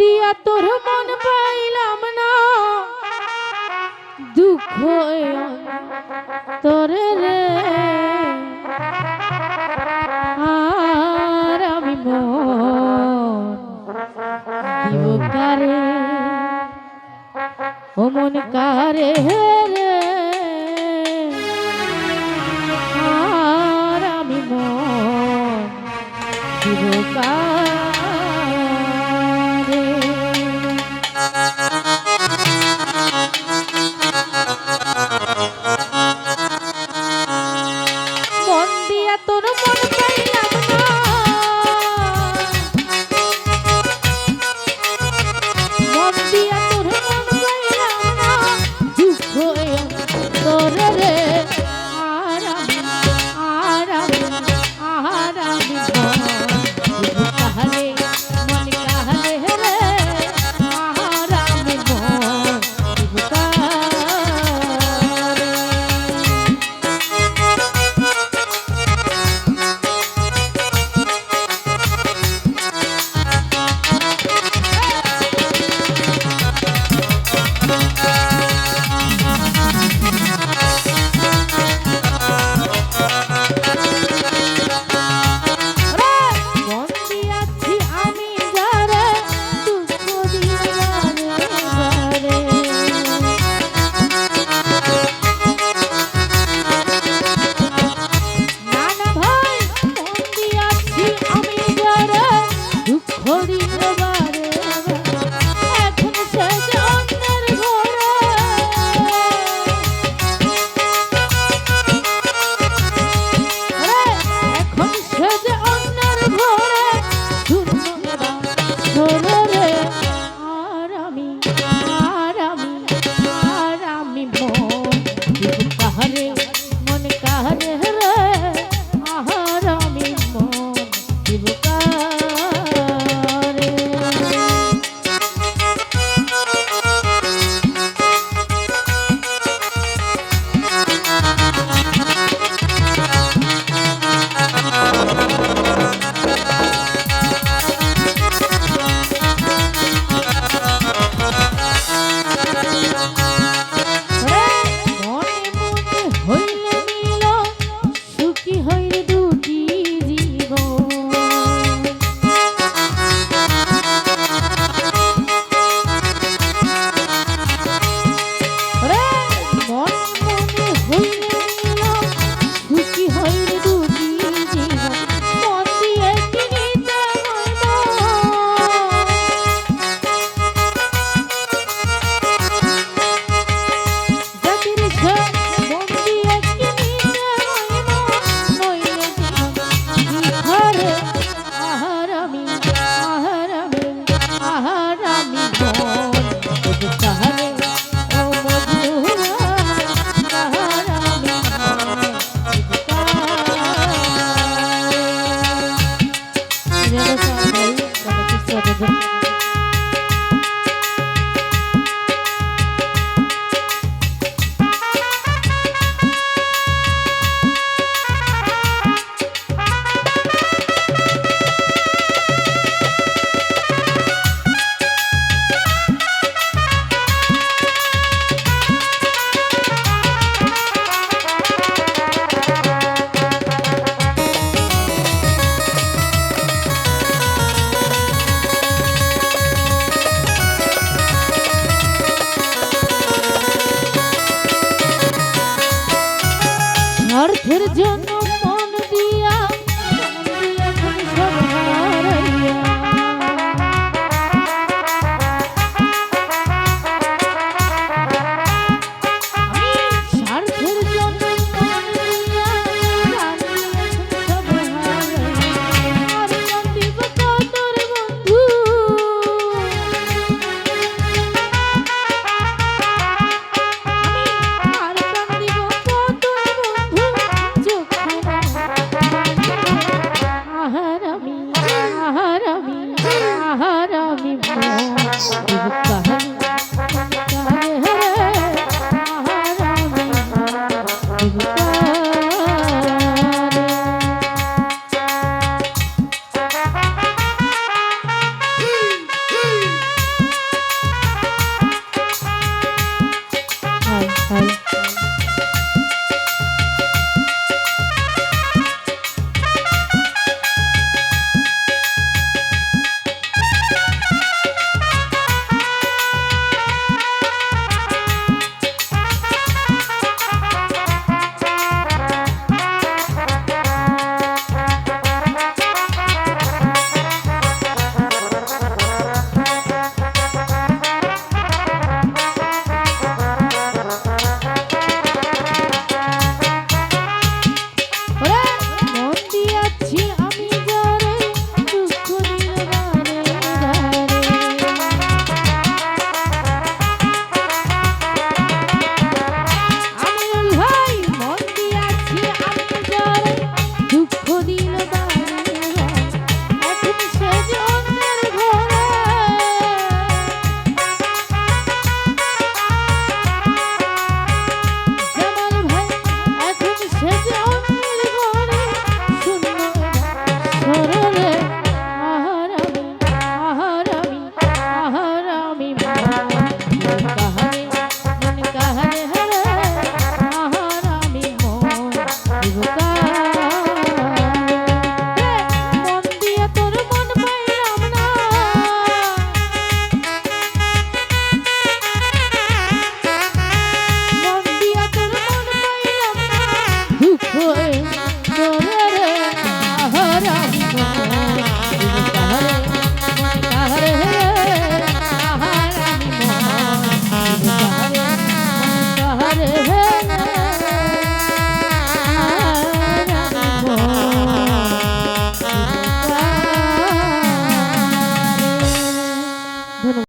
দিয়া তোর মন পাইলাম না। দুঃখ তোরে রে। আর আমি মন দিব কারে ও মন কারে হে হরে স্বার্থের জন্য